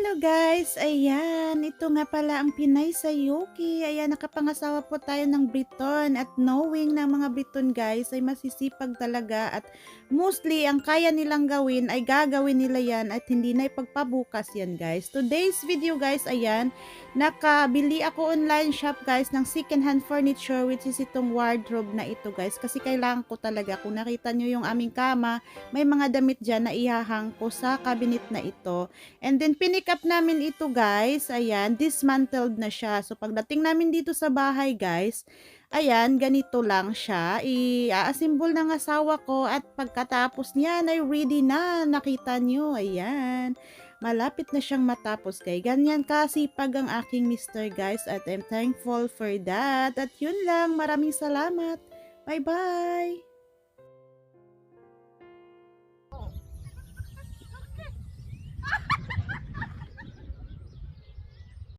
Hello guys! Ayan, ito nga pala ang Pinay sa Yuki. Ayan, nakapangasawa po tayo ng Briton at knowing na mga Briton guys ay masisipag talaga at mostly ang kaya nilang gawin ay gagawin nila yan at hindi na ipagpabukas yan guys. Today's video guys, ayan, nakabili ako online shop guys ng second hand furniture which is itong wardrobe na ito guys kasi kailangan ko talaga kung nakita nyo yung aming kama may mga damit dyan na ihahang ko sa cabinet na ito and then pinick up namin ito guys. Ayan dismantled na siya. So pagdating namin dito sa bahay guys ayan ganito lang siya. I-assemble ng asawa ko at pagkatapos niyan ay ready na. Nakita nyo ayan. Malapit na siyang matapos kay ganyan kasipag ang aking mister guys at I'm thankful for that. At yun lang. Maraming salamat. Bye bye